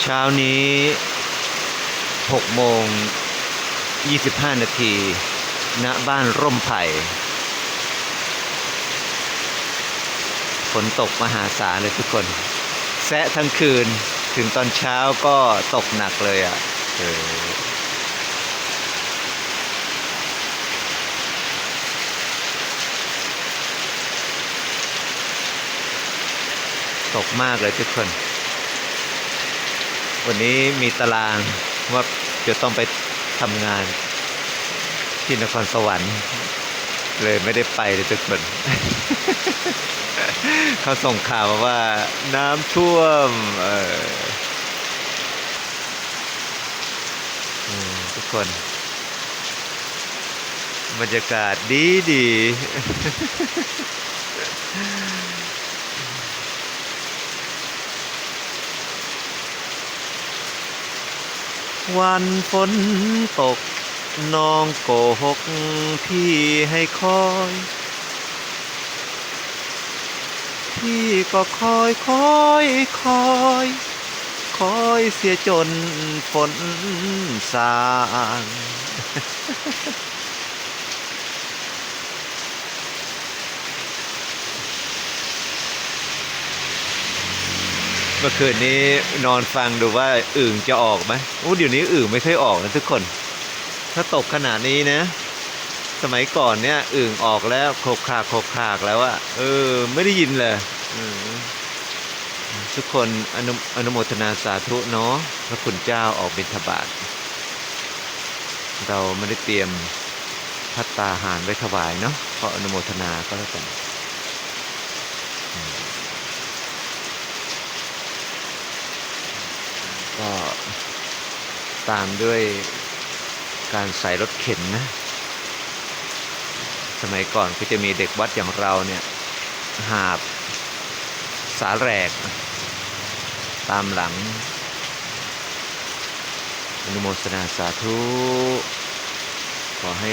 เช้านี้6โมง25 นาที ณ บ้านร่มไผ่ ฝนตกมหาศาลเลยทุกคน แซะทั้งคืน ถึงตอนเช้าก็ตกหนักเลยอะ่ะตกมากเลยทุกคน วันนี้มีตารางว่าจะต้องไปทำงานที่นครสวรรค์ เลยไม่ได้ไปเลยทุกคนเขาส่งข่าวมาว่าน้ำท่วมเอออืมทุกคน บรรยากาศดีดี วันฝนตกน้องโกหกพี่ให้คอย พี่ก็คอยคอยคอย คอยเสียจนฝนสาง เมื่อคืนนี้นอนฟังดูว่าอึ่งจะออกไหมโอ้เดี๋ยวนี้อึ่งไม่ค่อยออกนะทุกคน ถ้าตกขนาดนี้นะ สมัยก่อนเนี่ยอึ่งออกแล้วโคกคากโคกคากแล้วอะเออ ไม่ได้ยินเลยทุกคนอนุอนุโมทนาสาธุเนาะพระคุณเจ้าออกบิณฑบาตเราไม่ได้เตรียมพัตตาหารไว้ถวายเนาะขออนุโมทนาก็แล้วกันอืม ก็ตามด้วยการใส่รถเข็นนะ สมัยก่อนก็จะมีเด็กวัดอย่างเราเนี่ย หาบสาแรกตามหลัง อนุโมทนาสาธุ ขอให้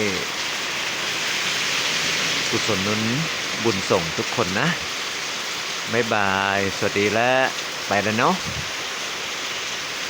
กุศลนุนบุญส่งทุกคนนะ บ๊ายบาย สวัสดีและไปแล้วเนาะ